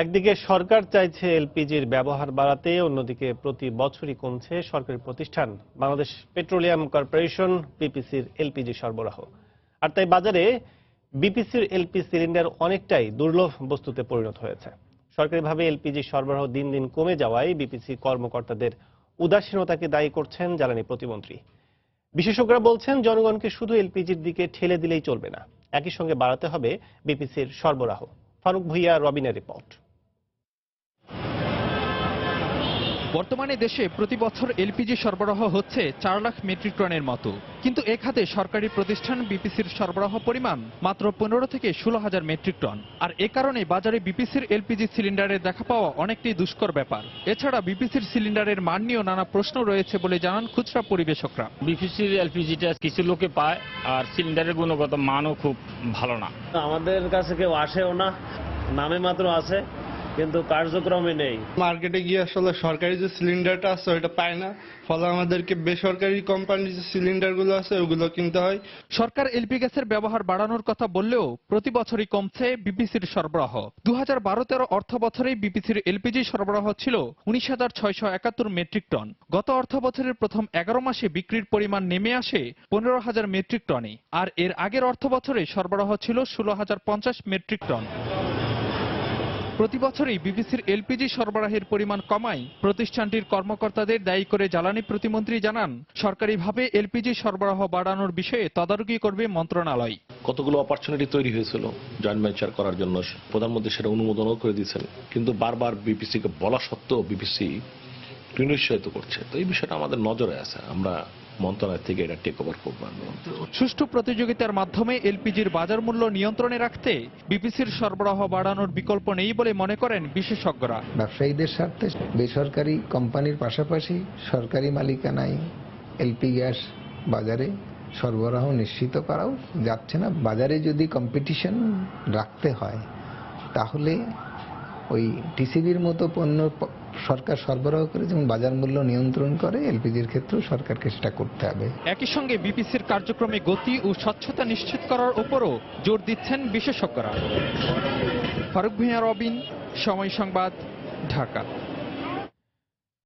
একদিকে সরকার চাইছে এলপিজির ব্যবহার বাড়াতে, অন্যদিকে প্রতি বছরই কমছে সরকারি প্রতিষ্ঠান। বাংলাদেশ পেট্রোলিয়াম কর্পোরেশন বিপিসির এলপিজি সরবরাহ। আর তাই বাজারে বিপিসির এলপি সিলিন্ডার অনেকটাই দুর্লভ বস্তুতে পরিণত হয়েছে। সরকারিভাবে এলপিজি সরবরাহ দিন দিন কমে যাওয়ায় বিপিসি কর্মকর্তাদের উদাসীনতাকে দায়ী করছেন জ্বালানি প্রতিমন্ত্রী। বিশেষজ্ঞরা বলছেন, জনগণকে শুধু এলপিজির দিকে ঠেলে দিলেই চলবে না। একই সঙ্গে বাড়াতে হবে বিপিসির সরবরাহ। ফারুক ভুইয়া, রবিনের রিপোর্ট। বর্তমানে দেশে প্রতি বছর এলপিজি সরবরাহ হচ্ছে চার লাখ মেট্রিক টনের মতো। কিন্তু এ খাতে সরকারি প্রতিষ্ঠান বিপিসির সরবরাহ পরিমাণ মাত্র পনেরো থেকে ষোলো হাজার মেট্রিক টন। আর এ কারণে বাজারে বিপিসির এলপিজি সিলিন্ডারের দেখা পাওয়া অনেকটাই দুষ্কর ব্যাপার। এছাড়া বিপিসির সিলিন্ডারের মান নিয়েও নানা প্রশ্ন রয়েছে বলে জানান খুচরা পরিবেশকরা। বিপিসির এলপিজিটা কিছু লোকে পায় আর সিলিন্ডারের গুণগত মানও খুব ভালো না। আমাদের কাছে কেউ আসেও না। নামে মাত্র আছে। কিন্তু কার্যক্রমে নেই। মার্কেটে গিয়ে আসলে সরকারি যে সিলিন্ডারটা আছে ওইটা পায় না। ফলে আমাদেরকে বেসরকারি কোম্পানির যে সিলিন্ডারগুলো আছে ওগুলো কিনতে হয়। সরকার এলপি গ্যাসের ব্যবহার বাড়ানোর কথা বললেও প্রতি বছরই কমছে বিপিসির সরবরাহ। দু হাজার বারো তেরো অর্থ বছরেই বিপিসির এলপিজি সরবরাহ ছিল উনিশ হাজার ছয়শো একাত্তর মেট্রিক টন। গত অর্থ বছরের প্রথম এগারো মাসে বিক্রির পরিমাণ নেমে আসে পনেরো হাজার মেট্রিক টনে আর এর আগের অর্থ বছরে সরবরাহ ছিল ষোলো হাজার পঞ্চাশ মেট্রিক টন। প্রতি বছরই বিবিসির এলপিজি সরবরাহের পরিমাণ কমায়। প্রতিষ্ঠানটির কর্মকর্তাদের দায়ী করে জ্বালানি প্রতিমন্ত্রী জানান, সরকারিভাবে এলপিজি সরবরাহ বাড়ানোর বিষয়ে তদারকি করবে মন্ত্রণালয়। কতগুলো অপরচুনিটি তৈরি হয়েছিল জয়েন্ট ভেঞ্চার করার জন্য? প্রধানমন্ত্রী সেটা অনুমোদনও করে দিয়েছেন। কিন্তু বারবার বিপিসিকে বলা সত্ত্বেও বিপিসি নিরুৎসাহিত করছে। তো এই বিষয়টা আমাদের নজরে আছে। আমরা মন্ত্রণালয় থেকে এটা টেক ওভার করব সুষ্ঠু প্রতিযোগিতার মাধ্যমে এলপিজির বাজার মূল্য নিয়ন্ত্রণে রাখতে বিপিসির সরবরাহ বাড়ানোর বিকল্প নেই বলে মনে করেন বিশেষজ্ঞরা। ব্যবসায়ীদের স্বার্থে বেসরকারি কোম্পানির পাশাপাশি সরকারি মালিকানায় এলপি গ্যাস বাজারে সরবরাহ নিশ্চিত করাও যাচ্ছে না। বাজারে যদি কম্পিটিশন রাখতে হয় তাহলে ওই টিসিবির মতো পণ্য সরকার সরবরাহ করে যেমন বাজার মূল্য নিয়ন্ত্রণ করে, এলপিজির ক্ষেত্রেও সরকারকে সেটা করতে হবে। একই সঙ্গে বিপিসির কার্যক্রমে গতি ও স্বচ্ছতা নিশ্চিত করার উপরও জোর দিচ্ছেন বিশেষজ্ঞরা। ফারুক ভূঁইয়া, রবিন, সময় সংবাদ, ঢাকা।